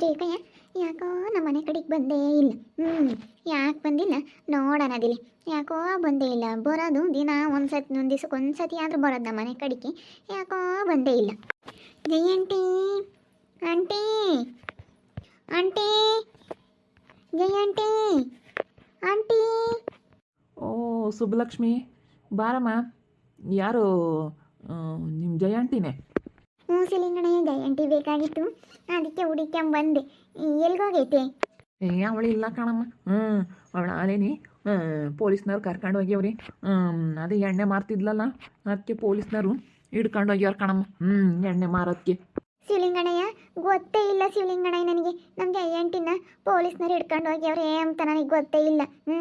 ಜೇಕಯ್ಯ ಯಾಕೋ ನಮ್ಮ ಮನೆ ಕಡೆಗೆ ಬಂದೇ ಇಲ್ಲ. ಹ್ಞೂ ಯಾಕೆ ಬಂದಿಲ್ಲ? ನೋಡೋಣದಿಲ್ಲ ಯಾಕೋ ಬಂದೇ ಇಲ್ಲ. ಬರೋದು ದಿನ ಒಂದು ಸತಿ ಒಂದು ದಿವ್ಸಕ್ಕೆ ಒಂದು ಸತಿ ಆದರೂ ಬರೋದು ನಮ್ಮ ಮನೆ ಕಡೆಗೆ. ಯಾಕೋ ಬಂದೇ ಇಲ್ಲ. ಜೈ ಆಂಟಿ? ಆಂಟಿ? ಜಯಂಟಿ ಆಂಟಿ? ಓ, ಸುಬ್ಬಲಕ್ಷ್ಮಿ. ಬಾರಮ್ಮ. ಯಾರು ನಿಮ್ಮ ಜಯಂಟಿನೇ ಹ್ಞೂ ಸಿಲಿಂಗಣಯ್ಯ ಜಯಂಟಿ ಬೇಕಾಗಿತ್ತು. ಅದಕ್ಕೆ ಹುಡಿಕೊಂಬಂದೆ ಎಲ್ಗೋಗೈತೆ? ಏ ಅವಳು ಇಲ್ಲ ಕಣಮ್ಮ. ಹ್ಞೂ ಅವಳ ಅಲೇನಿ ಪೊಲೀಸ್ನವ್ರು ಕರ್ಕೊಂಡು ಹೋಗ್ಯವ್ರಿ. ಅದೇ ಎಣ್ಣೆ ಮಾರ್ತಿದ್ಲಲ್ಲ ಅದಕ್ಕೆ ಪೊಲೀಸ್ನವರು ಹಿಡ್ಕೊಂಡು ಹೋಗ್ಯವ್ರು ಕಣಮ್ಮ. ಹ್ಞೂ ಎಣ್ಣೆ ಮಾರೋದಕ್ಕೆ ಶಿವಲಿಂಗಣ್ಣಯ್ಯ ಗೊತ್ತೇ ಇಲ್ಲ ಶಿವಲಿಂಗಣ್ಣಯ್ಯ ನನಗೆ. ನಮ್ಮ ಜಯಂಟಿನ ಪೊಲೀಸ್ನವ್ರು ಹಿಡ್ಕೊಂಡು ಹೋಗ್ಯವ್ರೆ ಅಂತ ನನಗೆ ಗೊತ್ತೇ ಇಲ್ಲ. ಹ್ಞೂ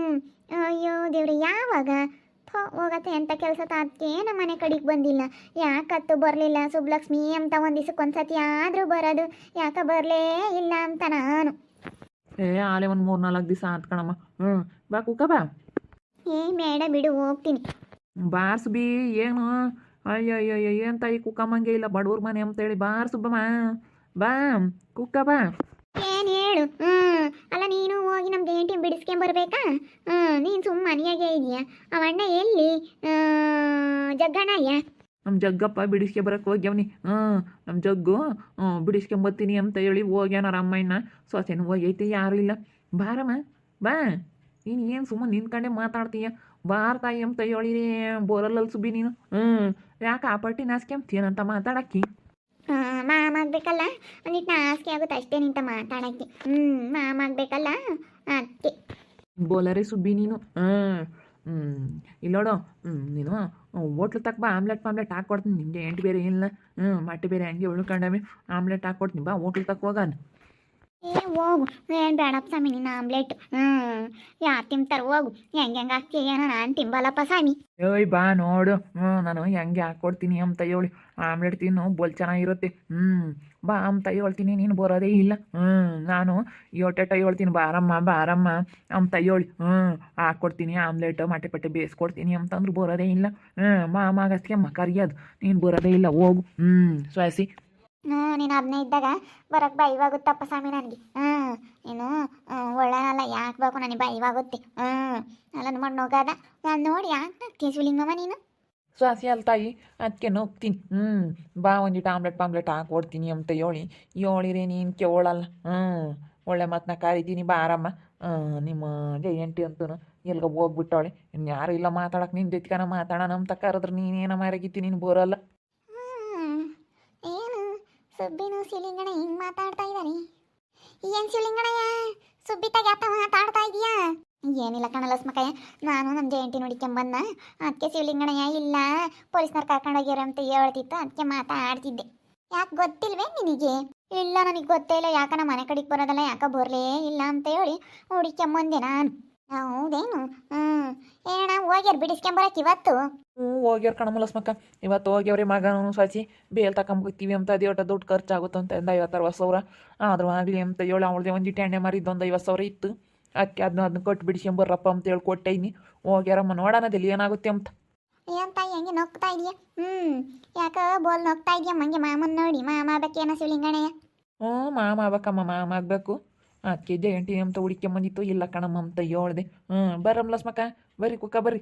ಅಯ್ಯೋ ದೇವ್ರೆ ಯಾವಾಗ? ಹೋಗತ್ತೆ ಎಂಥ ಕೆಲಸ ತಾತ್ಕೆ ನಮ್ಮ ಮನೆ ಕಡೆಗೆ ಬಂದಿಲ್ಲ. ಯಾಕತ್ತು ಬರಲಿಲ್ಲ? ಸುಬ್ಲಕ್ಷ್ಮಿ ಅಂತ ಒಂದು ದಿವ್ಸಕ್ಕೆ ಒಂದು ಸತಿ ಆದರೂ ಬರೋದು. ಯಾಕ ಬರಲೇ ಇಲ್ಲ ಅಂತ ನಾನು. ಏ ಆಲೆ ಒಂದು ಮೂರು ನಾಲ್ಕು ದಿವಸ ಆತ್ ಕಣಮ್ಮ. ಹ್ಞೂ ಬಾ ಕುಕ್ಕ ಬಾ. ಏ ಮೇಡ ಬಿಡು ಹೋಗ್ತೀನಿ. ಬಾರ್ಸು ಬಿ ಏನು? ಅಯ್ಯೋ ಅಯ್ಯೋ ಅಯ್ಯೋ ಏನು ತಾಯಿ ಕುಕ್ಕಮ್ಮಂಗೆ ಇಲ್ಲ? ಬಡವ್ರ ಮನೆ ಅಂತೇಳಿ ಬಾರ್ಸು ಸುಬ್ಬಮ್ಮ ಬಾ ಕುಕ್ಕ ಬಾ. ಹೇಳು. ಹ್ಮ್. ಅಲ್ಲ, ನೀನು ಹೋಗಿ ನಮ್ಮ ಜಯಂಟಿ ಬಿಡಿಸ್ಕೊಂಬರ್ಬೇಕಾ ಹ್ಞೂ ನೀನು ಸುಮ್ಮ ಮನೆಯಾಗೆ ಇದೆಯಾ? ಅವಣ್ಣ ಎಲ್ಲಿ? ಜಗ್ಗಣ್ಣಯ್ಯ? ನಮ್ಮ ಜಗ್ಗಪ್ಪ ಬಿಡಿಸ್ಕೆ ಬರಕ್ಕೆ ಹೋಗ್ಯವನಿ ಹ್ಞೂ ನಮ್ಮ ಜಗ್ಗು ಹ್ಞೂ ಬಿಡಿಸ್ಕೊಂಬತ್ತೀನಿ ಅಂತ ಹೇಳಿ ಹೋಗ್ಯಾನ ರಾಮಣ್ಣ ಸೊಸೆನೂ ಹೋಗೈತಿ ಯಾರು ಇಲ್ಲ. ಬಾರಮ್ಮ, ಬಾ. ನೀನು ಏನು ಸುಮ್ಮ ನಿಂತ್ಕೊಂಡೆ ಮಾತಾಡ್ತೀಯ? ಬಾರ್ ತಾಯಿ ಅಂತ ಹೇಳಿರಿ, ಬೋರಲ್ಲಲ್ಲಿ ಸುಬಿ ನೀನು. ಹ್ಞೂ ಯಾಕೆ ಆ ಪಟ್ಟಿ ನಾಸ್ಕೊಂತೀಯನಂತ ಮಾತಾಡಕ್ಕಿ? ಮಾಮ ಆಗ್ಬೇಕಲ್ಲ? ಒಂದಿಟ್ಟು ನಾಚಿಕೆ ಆಗುತ್ತೆ ಅಷ್ಟೇ ನಿಂತ ಮಾತಾಡಕ್ಕೆ. ಹ್ಞೂ ಮಾಮ ಆಗ್ಬೇಕಲ್ಲ? ಅದಕ್ಕೆ ಬೋಲರೆ ಸುಬ್ಬಿ ನೀನು. ಹಾಂ ಹ್ಞೂ ಇಲ್ಲೋಡು ಹ್ಞೂ ನೀನು ಹೋಟ್ಲು ತಕ್ಕ ಬಾ, ಆಮ್ಲೆಟ್ ಪಾಮ್ಲೆಟ್ ಹಾಕ್ಕೊಡ್ತೀನಿ. ನಿಮಗೆ ಎಂಟು ಬೇರೆ ಇಲ್ಲ. ಹ್ಞೂ ಮಟ್ಟಿ ಬೇರೆ ಹಂಗೆ ಉಳ್ಕೊಂಡವೆ. ಆಮ್ಲೆಟ್ ಹಾಕ್ಕೊಡ್ತೀನಿ. ಬಾ, ಹೋಟ್ಲು ತಕ್ಕ ಹೋಗಾನ ಏ, ಹೋಗು. ಏನು ಬೇಡಪ್ಪ ಸ್ವಾಮಿ ನಿನ್ನ ಆಮ್ಲೆಟ್. ಹ್ಞೂ ಯಾರು ತಿಂತಾರೆ, ಹೋಗು. ಹೆಂಗೆ ಹೆಂಗೆ ಹಾಕಿ ಏನೋ ನಾನು ತಿಂಬಲ್ಲಪ್ಪ ಸ್ವಾಮಿ. ಏಯ್, ಬಾ ನೋಡು. ಹ್ಞೂ ನಾನು ಹೆಂಗೆ ಹಾಕ್ಕೊಡ್ತೀನಿ ಅಂತ ಹೇಳಿ. ಆಮ್ಲೆಟ್ ತಿನ್ನು, ಬೋಲ್ ಚೆನ್ನಾಗಿರುತ್ತೆ. ಹ್ಞೂ ಬಾ ಅಂತ ಹೇಳ್ತೀನಿ, ನೀನು ಬರೋದೇ ಇಲ್ಲ. ಹ್ಞೂ ನಾನು ಯೋಟೆಟ ಹೇಳ್ತೀನಿ, ಬಾರಮ್ಮ ಬಾರಮ್ಮ ಅಂತ ಹೇಳಿ. ಹ್ಞೂ ಹಾಕ್ಕೊಡ್ತೀನಿ ಆಮ್ಲೆಟ್ ಮಟ್ಟೆ ಪಟ್ಟೆ ಬೇಯಿಸ್ಕೊಡ್ತೀನಿ ಅಂತಂದ್ರೆ ಬರೋದೇ ಇಲ್ಲ. ಹ್ಞೂ ಮಾಮಾಗಸ್ಕೆಮ್ಮ ಕರಿಯೋದು ನೀನು ಬರೋದೇ ಇಲ್ಲ, ಹೋಗು. ಹ್ಞೂ ಸ್ವಾಸಿ ಹ್ಞೂ, ನೀನು ಅದನ್ನೇ ಇದ್ದಾಗ ಬರೋಕ್ಕೆ ಬೈವಾಗುತ್ತಪ್ಪ ಸ್ವಾಮಿ ನನಗೆ. ಹ್ಞೂ, ನೀನು ಒಳ್ಳೆನಲ್ಲ, ಯಾಕೆ ಬೇಕು ನನಗೆ ಬೈವಾಗುತ್ತೆ ಹ್ಞೂ ಅಲ್ಲ ನೋಡಿ ನೋಗಾದ ನಾನು ನೋಡಿ ಯಾಕೆ ಕೇಶವಲಿಂಗಮ್ಮ ನೀನು? ಸ್ವಾಸಿ ಅಲ್ಲ ತಾಯಿ ಅದಕ್ಕೆ ನೋಗ್ತೀನಿ ಹ್ಞೂ, ಬಾ ಒಂದು ಆಮ್ಲೆಟ್ ಪಾಮ್ಲೆಟ್ ಹಾಕ್ಕೊಡ್ತೀನಿ ಅಂತ ಹೇಳಿ. ಹೇಳಿರಿ ನೀನು ಕೇಳಲ್ಲ. ಹ್ಞೂ, ಒಳ್ಳೆ ಮಾತನ್ನ ಕರಿತೀನಿ ಬಾರಮ್ಮ ನಿಮ್ಮ ಜಯಂಟಿ ಅಂತೂ ಎಲ್ಗ ಹೋಗ್ಬಿಟ್ಟವಳೆ. ಇನ್ನು ಯಾರು ಇಲ್ಲ ಮಾತಾಡಕ್ಕೆ ನಿನ್ನ ಜೊತೆಗಾನ ಮಾತಾಡೋಣ ಅಂತ ಕರೆದ್ರೆ ನೀನೇನ ಮಾರಾಗಿತ್ತಿ ನೀನು ಬರೋಲ್ಲ. ಏನು ಸುಬ್ಬಿನು ಶಿಲಿಂಗಣ ಹಿಂಗ್ ಮಾತಾಡ್ತಾ ಇದ್ದಾನೆ? ಏನ್ ಶಿಲಿಂಗಣಯ್ಯ ಸುಬ್ಬಿ ತಗ್ಯಾತ ಮಾತಾಡ್ತಾ ಇದೀಯಾ ಏನಿಲ್ಲ ಕಣಲ್ಲ ಸ್ಮಕಯ್ಯ, ನಾನು ನಮ್ಮ ಜಯಂತಿ ನೋಡಿಕೊಂಬನ್ನ ಅದಕ್ಕೆ ಶಿವಲಿಂಗಣಯ್ಯ ಇಲ್ಲ, ಪೊಲೀಸ್ನವ್ರು ಕರ್ಕೊಂಡು ಹೋಗ್ಯಾರ ಅಂತ ಹೇಳ್ತಿತ್ತು ಅದಕ್ಕೆ ಮಾತಾಡ್ತಿದ್ದೆ. ಯಾಕೆ ಗೊತ್ತಿಲ್ವೇ ನಿನಗೆ? ಇಲ್ಲ, ನನಗೆ ಗೊತ್ತೇ ಇಲ್ಲ, ಯಾಕ ನಮ್ಮ ಮನೆ ಕಡೆಗೆ ಬರೋದಲ್ಲ, ಯಾಕೆ ಬರಲೇ ಇಲ್ಲ ಅಂತ ಹೇಳಿ ಹುಡಿಕೊಂಬಂದೆ ನಾನು. ಹೌದೇನು? ಹ್ಞೂ ಏನ ಹೋಗ್ಯಾರ ಬಿಡಿಸ್ಕೊಂಬರಕ್ ಇವತ್ತು? ಹ್ಞೂ ಹೋಗ್ಯಾರ ಕಣಮಲಸ್ಮಕ್ಕ ಇವತ್ತು ಹೋಗ್ಯವ್ರಿ ಮಗನೂ ಸಾಚಿ ಬೇಲ್ ತಕೊಂಬತ್ತೀವಿ ಅಂತ ಅದೇಟ ದುಡ್ಡು ಖರ್ಚಾಗುತ್ತೆ ಅಂತ ಎಂದ ಐವತ್ತು ಅರವತ್ತು ಸಾವಿರ. ಆದ್ರೂ ಆಗಲಿ ಅಂತ ಹೇಳಿ ಅವಳದೇ ಒಂದಿಟ್ಟು ಎಣ್ಣೆ ಮಾರಿ ಇದೊಂದು ಐವತ್ತು ಸಾವಿರ ಇತ್ತು. ಅದಕ್ಕೆ ಅದನ್ನ ಅದನ್ನ ಕೊಟ್ಟು ಬಿಡಿಸ್ಕೊಂಬರ್ರಪ್ಪ ಅಂತ ಹೇಳಿ ಕೊಟ್ಟೈನಿ. ಹೋಗ್ಯಾರಮ್ಮ ನೋಡೋಣದಲ್ಲಿ ಏನಾಗುತ್ತೆ ಅಂತ. ಏನ್ ತಾಯಿ ಹಂಗೆ ನೊಕ್ತಾ ಇದೀಯ? ಹ್ಮ್. ಯಾಕ ಬೋಲ್ ನೊಕ್ತಾ ಇದೀಯ? ಮಂಗೆ ಮಾಮನ್ ನೋಡಿ ಮಾಮ ಅದಕ್ಕೇನ ಶಿವಲಿಂಗಣಯ್ಯ ಹ್ಞೂ ಮಾಮ ಆಗ್ಬೇಕಮ್ಮ ಮಾಮ ಆಗಬೇಕು. ಅದಕ್ಕೆ ಜಯಂಟಿ ಅಂತ ಹುಡಿಕೊಂಬಂದಿತ್ತು ಇಲ್ಲ ಕಣಮ್ಮ, ಅಂತ ಹೇಳ್ದೆ. ಹ್ಞೂ ಬರ್ರಮ್ ಲಸ್ಮಕ್ಕ ಬರ್ರಿ ಕುಕ್ಕ ಬರ್ರಿ.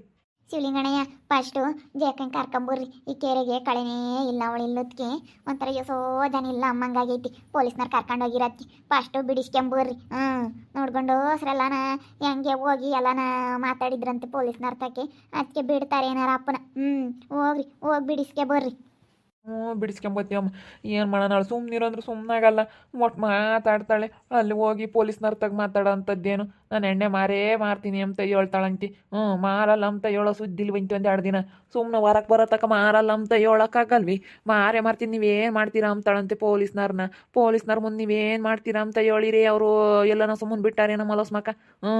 ಶಿವಲಿಂಗಣ್ಣಯ್ಯ ಫಸ್ಟು ಜೇಕಂಗೆ ಕರ್ಕೊಂಬರ್ರಿ ಈ ಕೆರೆಗೆ ಕಳೆನೇ ಇಲ್ಲ ಅವಳು ಇಲ್ಲದಕ್ಕೆ ಒಂಥರ ಎಷ್ಟೋ ಜನ ಇಲ್ಲ ಅಮ್ಮಂಗಾಗೈತಿ. ಪೊಲೀಸ್ನವ್ರು ಕರ್ಕೊಂಡು ಹೋಗಿರತ್ತಿ ಫಸ್ಟು ಬಿಡಿಸ್ಕೊಂಬರ್ರಿ. ಹ್ಞೂ ನೋಡ್ಕೊಂಡು ಹೋಸ್ರಲ್ಲನ ಹೆಂಗೆ ಹೋಗಿ ಎಲ್ಲಾನ ಮಾತಾಡಿದ್ರಂತೆ ಪೊಲೀಸ್ನವ್ರ ತಕ್ಕೆ ಅದಕ್ಕೆ ಬಿಡ್ತಾರೆ ಏನಾರ ಅಪ್ಪನ. ಹ್ಞೂ ಹೋಗ್ರಿ, ಹೋಗಿ ಬಿಡಿಸ್ಕೆ ಬರ್ರಿ. ಹ್ಞೂ ಬಿಡಿಸ್ಕೊಂಬತ್ತೀವಮ್ಮ ಏನು ಮಾಡೋಣ ಸುಮ್ಮನಿರೋ ಅಂದ್ರೆ ಸುಮ್ಮನಾಗಲ್ಲ ಒಟ್ಟು ಮಾತಾಡ್ತಾಳೆ. ಅಲ್ಲಿ ಹೋಗಿ ಪೊಲೀಸ್ನವ್ರ ತಗ ಮಾತಾಡೋ ಅಂಥದ್ದೇನು ನಾನು ಎಣ್ಣೆ ಮಾರೇ ಮಾರ್ತೀನಿ ಅಂತ ಹೇಳ್ತಾಳಂತಿ ಹ್ಞೂ, ಮಾರಲ್ಲ ಅಂತ ಹೇಳೋ ಸುದ್ದಿಲ್ ಬಂತು ಒಂದು ಎರಡು ದಿನ? ಸುಮ್ಮನೆ ಹೊರಗೆ ಬರೋ ತಕ ಮಾರಲ್ಲ ಅಂತ ಹೇಳೋಕ್ಕಾಗಲ್ವಿ ಮಾರೇ ಮಾರ್ತೀನಿ, ನೀವೇನು ಮಾಡ್ತೀರಾ ಅಂತಾಳಂತೆ ಪೊಲೀಸ್ನವ್ರನ್ನ ಪೊಲೀಸ್ನವ್ರ ಮುಂದೆ ನೀವೇನು ಮಾಡ್ತೀರಾ ಅಂತ ಹೇಳಿರಿ ಅವರು ಎಲ್ಲನ ಸುಮ್ಮನೆ ಬಿಟ್ಟಾರೆ ಬಿಟ್ಟಾರೇನೋ ಮಲಸ್ಮಕ್ಕ ಹ್ಞೂ,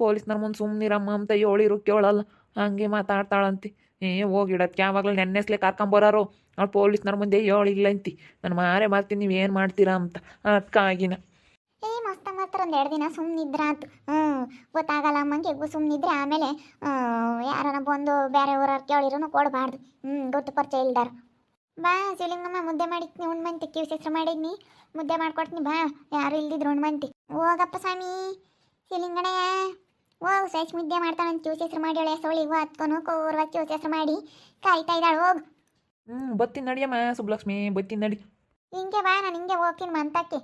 ಪೊಲೀಸ್ನವ್ರ ಮುಂದೆ ಸುಮ್ಮನಿರಮ್ಮ ಅಂತ ಹೇಳಿರು, ಕೇಳಲ್ಲ. ಹಂಗೆ ಮಾತಾಡ್ತಾಳಂತಿ. ಏ ಹೋಗಿಡಕ್ಕೆ ಯಾವಾಗಲೂ ನೆನ್ನೆಸ್ಲೆ ಕರ್ಕೊಂಬರೋರು ಅವ್ಳು ಪೊಲೀಸ್ನವ್ರ ಮುಂದೆ ಹೇಳಿಲ್ಲ ಅಂತಿ ನಾನು ಮಾರೇ ಮಾಡ್ತೀನಿ, ನೀವು ಏನು ಮಾಡ್ತೀರಾ? ಅಂತ. ಅದಕ್ಕಾಗಿನ ಏ, ಮಸ್ತ ಮಾತ್ರ ಒಂದು ಎರಡು ದಿನ ಸುಮ್ಮನಿದ್ರಾತು ಹ್ಞೂ ಗೊತ್ತಾಗಲ್ಲ ಅಮ್ಮಂಗೆ ಸುಮ್ಮನಿದ್ರೆ ಆಮೇಲೆ ಯಾರನ್ನ ಬಂದು ಬೇರೆ ಊರವ್ರು ಕೇಳಿರೂ ಕೊಡಬಾರ್ದು. ಹ್ಞೂ ಗೊತ್ತು ಪರಿಚಯ ಇಲ್ದಾರ. ಬಾ, ಶಿವಲಿಂಗಮ್ಮ, ಮುದ್ದೆ ಮಾಡಿದ್ನಿ ಉಣ್ಮಂತಿ ಕಿವಿ ಹೆಸರು ಮಾಡಿದ್ನಿ ಮುದ್ದೆ ಮಾಡ್ಕೊಡ್ತೀನಿ, ಬಾ. ಯಾರು ಇಲ್ದಿದ್ರು ಉಣ್ಮಂತಿ ಹೋಗಪ್ಪ ಸ್ವಾಮಿ, ಶಿವಲಿಂಗಣಯ್ಯ. ಹೋಗು ಸ್ವಚ್ಛ ಮುದ್ದೆ ಮಾಡ್ತಾನಂತ ಕಿವ್ಸ್ ಹೆಸರು ಮಾಡಿ ಅವಳೆ ಸೋಳಿ ಹತ್ಕೊನು ಕೋರ್ವ ಕಿವ್ಸ್ ಹೆಸರು ಮಾಡಿ ಕಾಯ್ತಾ ಇದ್ದಾಳೆ ಹೋಗ್. ಹ್ಞೂ ಬತ್ತೀನಿ ನಡಿಯಮ್ಮ ಸುಬ್ಲಕ್ಷ್ಮಿ ಬತ್ತೀನಿ ನಡಿ ಹಿಂಗೆ ಬಾ ನಾನು ಹಿಂಗೆ ಹೋಗ್ತೀನಿ ಮಂತಕ್ಕೆ.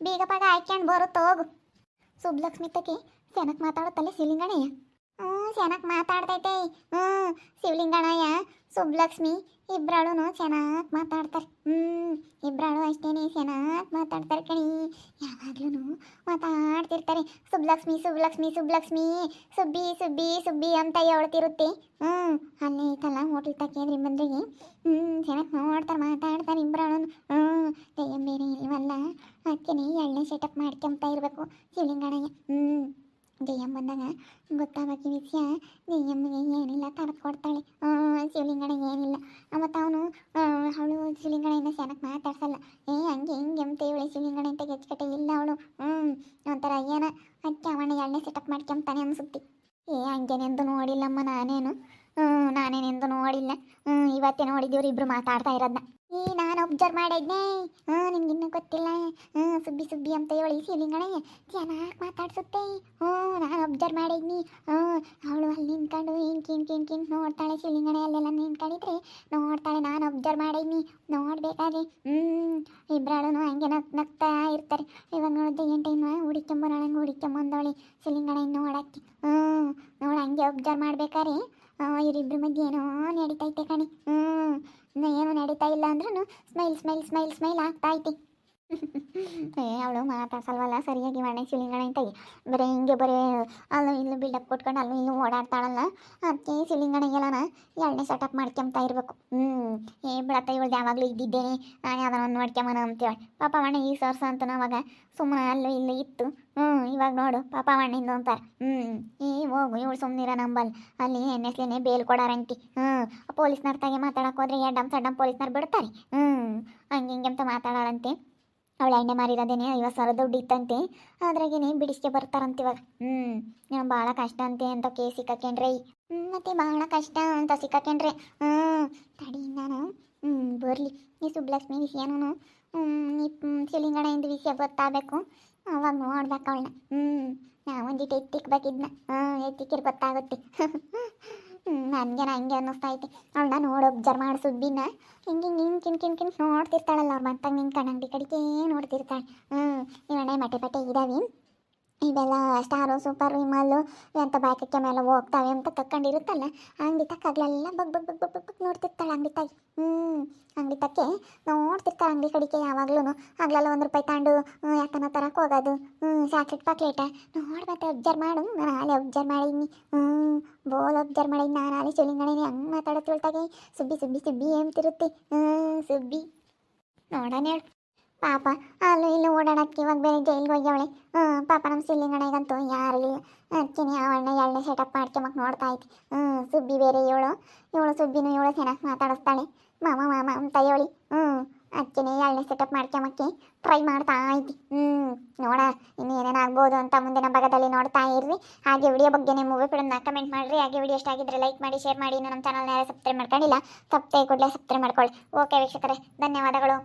ಬೀಗ ಪಾಗ ಹಾಕ್ಯಂಡು ಬರುತ್ತ ಹೋಗು. ಸುಬ್ಲಕ್ಷ್ಮಿ ತಕ್ಕೆ ಸೆನಕ್ ಮಾತಾಡುತ್ತಲ್ಲ ಶಿವಲಿಂಗಣಯ್ಯ. ಹ್ಞೂ ಸೆನಕ್ ಮಾತಾಡ್ತೈತೆ. ಹ್ಞೂ ಶಿವಲಿಂಗಣಯ್ಯ ಸುಬ್ಲಕ್ಷ್ಮಿ ಇಬ್ರಾಳು ಚೆನ್ನಾಗಿ ಮಾತಾಡ್ತಾರೆ. ಹ್ಞೂ ಇಬ್ರಾಳು ಅಷ್ಟೇನೆ ಚೆನ್ನಾಗಿ ಮಾತಾಡ್ತಾರೆ ಕಣಿ. ಯಾವಾಗ್ಲೂ ಮಾತಾಡ್ತಿರ್ತಾರೆ. ಸುಬ್ಲಕ್ಷ್ಮಿ ಸುಬ್ಲಕ್ಷ್ಮಿ ಸುಬ್ಲಕ್ಷ್ಮಿ, ಸುಬ್ಬಿ ಸುಬ್ಬಿ ಸುಬ್ಬಿ ಅಂತ ಹೇಳ್ತಿರುತ್ತೆ. ಹ್ಞೂ ಅಲ್ಲಿ ಐತಲ್ಲ ಹೋಟ್ಲ್ ತಕ್ಕೇದ್ರಿ ಬಂದ್ರಿಗೆ. ಹ್ಞೂ ಚೆನ್ನಾಗಿ ನೋಡ್ತಾರೆ, ಮಾತಾಡ್ತಾರೆ ಇಬ್ಬರು ಹ್ಞೂ ದೆಯ್ಯಂ ಬೇರೆ ಇಲ್ವಲ್ಲ? ಅದಕ್ಕೆ ಎಳ್ಳೆ ಸೆಟಪ್ ಮಾಡ್ಕೊಂತ ಇರಬೇಕು ಶಿವಲಿಂಗಣ್ಣಯ್ಯ ಹ್ಞೂ ದೆಯ್ಯಂ ಬಂದಾಗ ಗೊತ್ತಾಗಕ್ಕೆ ವಿಷಯ. ಜಯಮ್ಮಗೆ ಏನಿಲ್ಲ ತರದು ಕೊಡ್ತಾಳೆ. ಶಿವಲಿಂಗಣ ಏನಿಲ್ಲ. ಮತ್ತು ಅವನು ಅವಳು ಶಿವಲಿಂಗಣ್ಣ ಚೆನ್ನಾಗಿ ಮಾತಾಡ್ಸಲ್ಲ. ಏ, ಹಂಗೆ ಹಿಂಗೆ ಅಂತ ಇವಳು ಶಿವಲಿಂಗಣ ಅಂತ ಗೆಚ್ಚಕಟ್ಟೆ ಇಲ್ಲ ಅವಳು. ಹ್ಞೂ ಒಂಥರ ಏನ ಅದಕ್ಕೆ ಅವಣ್ಣ ಎಳ್ಳೆ ಸೆಟಪ್ ಮಾಡ್ಕೊಂತಾನೆ ಅನ್ಸುತ್ತೆ. ಏ ಹಂಗೇನೆಂದು ನೋಡಿಲ್ಲಮ್ಮ ನಾನೇನು. ಹ್ಞೂ ನಾನೇನೆಂದು ನೋಡಿಲ್ಲ. ಹ್ಞೂ ಇವತ್ತೇ ನೋಡಿದ್ದೀವ್ರಿ ಇಬ್ರು ಮಾತಾಡ್ತಾ ಇರೋದನ್ನ ಈ ನಾನು ಒಬ್ಸರ್ವ್ ಮಾಡಿದ್ನೆ. ಹ್ಞೂ ನಿನ್ಗಿನ್ನೂ ಗೊತ್ತಿಲ್ಲ. ಹ್ಞೂ ಸುಬ್ಬಿ ಸುಬ್ಬಿ ಅಂತ ಹೇಳಿ ಸಿಲಿಂಗಣೆ ಚೆನ್ನಾಗಿ ಮಾತಾಡ್ಸುತ್ತೆ? ಹ್ಞೂ ನಾನು ಒಬ್ಸರ್ವ್ ಮಾಡಿದ್ನಿ. ಹ್ಞೂ ಅವಳು ಅಲ್ಲಿ ನಿಂತ್ಕೊಂಡು ಹಿಂಗೆ ಕಿನ್ ಕಿನ್ ಕಿಂಕ್ ನೋಡ್ತಾಳೆ ಶಿವಲಿಂಗಣೆ ಅಲ್ಲೆಲ್ಲ ನಿಂತ್ಕೊಂಡಿದ್ರೆ ನೋಡ್ತಾಳೆ. ನಾನು ಒಬ್ಸರ್ವ್ ಮಾಡಿದ್ನಿ. ನೋಡ್ಬೇಕಾದ್ರೆ ಹ್ಞೂ ಇಬ್ಬರಾಳು ಹಂಗೆ ನಕ್ ನಗ್ತಾ ಇರ್ತಾರೆ. ಇವಾಗ ನೋಡಿದ್ರೆ ಏನು ಟೈಮ್ ಹುಡಿಕೊಂಬರೋಳಂಗೆ ಹುಡಿಕೊಂಬಂದವಳಿ ಸಿಲಿಂಗಣೆ ನೋಡಕ್ಕೆ. ಹ್ಞೂ ನೋಡು ಹಂಗೆ ಒಬ್ಸರ್ವ್ ಮಾಡ್ಬೇಕಾರೆ ಇವರಿಬ್ರ ಮಧ್ಯೆ ಏನೋ ನಡೀತೈತೆ ಕಣಿ. ಹ್ಞೂ ಏನೋ ನಡೀತಾ ಇಲ್ಲ ಅಂದ್ರೂ ಸ್ಮೈಲ್ ಸ್ಮೈಲ್ ಸ್ಮೈಲ್ ಸ್ಮೈಲ್ ಆಗ್ತಾ ಐತಿ. ಏ, ಅವಳು ಮಾತಾಡ್ಸಲ್ವಲ್ಲ ಸರಿಯಾಗಿ ವರ್ಣೆ ಸಿಲಿಂಗಣ ಅಂತ ಬರೀ ಹಿಂಗೆ ಬರೀ, ಅಲ್ಲೂ ಇಲ್ಲೂ ಬಿಲ್ಡಪ್ ಕೊಟ್ಕೊಂಡು ಅಲ್ಲೂ ಇಲ್ಲೂ ಓಡಾಡ್ತಾಳಲ್ಲ ಅದಕ್ಕೆ ಸಿಲಿಂಗಣಗೆಲ್ಲನ ಎರಡನೇ ಸೆಟಪ್ ಮಾಡ್ಕೊಂತ ಇರಬೇಕು. ಹ್ಞೂ ಏ, ಬಿಡತ್ತ, ಇವಳು ಯಾವಾಗಲೂ ಇದ್ದಿದ್ದೇನೆ, ನಾನು ಯಾವ್ದಾನ ಒಂದು ನೋಡ್ಕೊಂಬನ ಅಂತೇಳಿ ಪಾಪ ಮಣ್ಣೆ ಈ ಸರ್ಸ ಅಂತ ಅವಾಗ ಸುಮ್ಮನೆ ಅಲ್ಲೂ ಇಲ್ಲೂ ಇತ್ತು. ಹ್ಞೂ ಇವಾಗ ನೋಡು ಪಾಪ ಮಣ್ಣಿಂದು ಅಂತಾರೆ. ಹ್ಞೂ ಈ ಹೋಗು, ಇವಳು ಸುಮ್ಮನಿರ ನಂಬಲ್. ಅಲ್ಲಿ ಎನ್ ಎಸ್ ಲೇನೆ ಬೇಲ್ ಕೊಡಾರಂಟಿ ಹ್ಞೂ ಪೊಲೀಸ್ನವ್ರ ತಾಗೆ ಮಾತಾಡಕ್ಕೆ ಹೋದ್ರೆ ಎಡ್ಡಮ್ ಸಡ್ಡಮ್ ಪೊಲೀಸ್ನವ್ರು ಬಿಡ್ತಾರೆ. ಹ್ಞೂ ಹಂಗೆ ಹಿಂಗೆ ಅಂತ ಮಾತಾಡಾರಂತೆ ಅವಳ ಎಣ್ಣೆ ಮಾರಿರೋದೇನೆ ಐವತ್ತು ಸಾವಿರ ದುಡ್ಡು ಇತ್ತಂತೆ. ಅದ್ರಾಗೇನೆ ಬಿಡಿಸ್ಕೆ ಬರ್ತಾರಂತ ಇವಾಗ. ಹ್ಞೂ ಭಾಳ ಕಷ್ಟ ಅಂತೆ ಅಂತ ಕೇಸ್ ಸಿಕ್ಕಾಕೇನ್ರಿ. ಹ್ಞೂ ಮತ್ತೆ ಬಹಳ ಕಷ್ಟ ಅಂತ ಸಿಕ್ಕಾಕೇನ್ರಿ. ಹ್ಞೂ ತಡಿ ನಾನು ಹ್ಞೂ ಬರಲಿ. ನೀ ಸುಬ್ಲಕ್ಷ್ಮಿ ವಿಷಯನೂ ನೀ ಶಿಲಿಂಗಡೆಯಿಂದ ವಿಷಯ ಗೊತ್ತಾಗಬೇಕು. ಅವಾಗ ನೋಡ್ಬೇಕು ಅವಳನ್ನ. ಹ್ಞೂ ನಾ ಒಂದಿಟ್ಟು ಎತ್ತಿಕ್ಬೇಕಿದ್ನ ಹಾಂ ಎತ್ತಿಕ್ಕಿರ್ ಗೊತ್ತಾಗುತ್ತೆ. ನನಗೆ ಹಂಗೆ ಅನ್ನಿಸ್ತಾ ಐತೆ. ಅವಳನ್ನ ನೋಡಿ ಒಬ್ಸರ್ವ್ ಮಾಡಿ ಸುಬ್ಬಿನ. ಹಿಂಗೆ ಹಿಂಗೆ ಹಿಂಗೆ ಕಿನ್ ಕಿನ್ ಕಿನ್ ನೋಡ್ತಿರ್ತಾಳಲ್ಲ ಅವ್ರ ಮತ್ತಾಗ ನಿಂತ್ಕೊಂಡು ಅಂಗಡಿ ಕಡೆಗೆ ನೋಡ್ತಿರ್ತಾಳೆ. ಹ್ಞೂ ಇವಣ್ಣ ಮಟೆ ಪಟೆ ಇದಾವೆ ಇವೆಲ್ಲ ಸ್ಟಾರು ಸೂಪರ್ ವಿಮಲ್ಲು ಅಂತ ಬಾಕಕ್ಕೆ ಮೇಲೆ ಹೋಗ್ತಾವೆ ಅಂತ ತಕ್ಕೊಂಡಿರುತ್ತಲ್ಲ, ಅಂಗಡಿ ತಕ್ಕಾಗ್ಲೆಲ್ಲ ಬಗ್ ಬಗ್ ಬಗ್ ಬಗ್ ಬಗ್ ನೋಡ್ತಿರ್ತಾಳೆ ಅಂಗಡಿ ತಾಯಿ. ಹ್ಞೂ ಅಂಗಡಿ ತಕ್ಕೆ ನೋಡ್ತಿರ್ತಾಳೆ ಅಂಗಡಿ ಕಡಿಕೆ ಯಾವಾಗ್ಲೂ ಆಗ್ಲೆಲ್ಲ ಒಂದು ರೂಪಾಯಿ ತಗೊಂಡು ಯಾಕನ ತರಕ್ಕೆ ಹೋಗೋದು. ಹ್ಞೂ ಚಾಕ್ಲೇಟ್ ಪಾಕ್ಲೇಟ ನೋಡ್ಬೇಕು ಅಬ್ಸರ್ವ್ ಮಾಡು. ನಾನು ಆಲೆ ಅಬ್ಸರ್ವ್ ಮಾಡಿದ್ನಿ ಹ್ಞೂ ಬೋಲ್ ಅಬ್ಸರ್ವ್ ಮಾಡಿದ್ನಿ ನಾನು ಆಲೆ ಚಳಿಂಗಣಿ ಹಂಗೆ ಮಾತಾಡೋದು ಉಳ್ತಾಗೆ ಸುಬ್ಬಿ ಸುಬ್ಬಿ ಸುಬ್ಬಿ ಅಂತಿರುತ್ತೆ ಹ್ಞೂ ಸುಬ್ಬಿ. ನೋಡೋಣ ಹೇಳು. ಪಾಪ, ಅಲ್ಲೂ ಇಲ್ಲೂ ಓಡಾಡಕ್ಕೆ ಇವಾಗ ಬೇರೆ ಜೈಲ್ಗೆ ಹೋಗ್ಯವಳೆ. ಹ್ಞೂ, ಪಾಪ ನಮ್ಮ ಸಿಲ್ಲಿಂಗಣಗಂತೂ ಯಾರು ಇಲ್ಲ. ಅದಕ್ಕೆ ಅವಳನ್ನ ಎಳ್ಳೆ ಸೆಟಪ್ ಮಾಡ್ಕೊಂಬಕ್ ನೋಡ್ತಾ ಐತಿ ಹ್ಞೂ, ಸುಬ್ಬಿ ಬೇರೆ ಇವಳು. ಇವಳು ಸುಬ್ಬಿನೂ ಇವಳು ಚೆನ್ನಾಗಿ ಮಾತಾಡಿಸ್ತಾಳೆ. ಮಾಮ ಮಾಮ ಅಂತ ಹೇಳಿ ಹ್ಞೂ ಅದಕ್ಕೆ ಎಳ್ಳೆ ಸೆಟಪ್ ಮಾಡ್ಕೊಂಬಕ್ಕೆ ಟ್ರೈ ಮಾಡ್ತಾ ಐತಿ ಹ್ಞೂ, ನೋಡ ಇನ್ನೇನೇನು ಆಗ್ಬೋದು ಅಂತ ಮುಂದಿನ ಭಾಗದಲ್ಲಿ ನೋಡ್ತಾ ಇರ್ರಿ. ಹಾಗೆ ವಿಡಿಯೋ ಬಗ್ಗೆ ಮೂವಿ ಫಿಲ್ಮ್ನ ಕಮೆಂಟ್ ಮಾಡಿರಿ. ಹಾಗೆ ವಿಡಿಯೋ ಇಷ್ಟ ಆಗಿದ್ರೆ ಲೈಕ್ ಮಾಡಿ ಶೇರ್ ಮಾಡಿ. ಇನ್ನು ನಮ್ಮ ಚಾನಲ್ನ ಸಬ್ಸ್ಕ್ರೈಬ್ ಮಾಡ್ಕೊಂಡಿಲ್ಲ ಸಬ್ಸ್ಕ್ರೈಬ್ ಕೂಡಲೇ ಸಬ್ಸ್ಕ್ರೈಬ್ ಮಾಡ್ಕೊಳ್ಳಿ. ಓಕೆ ವೀಕ್ಷಕರೇ, ಧನ್ಯವಾದಗಳು.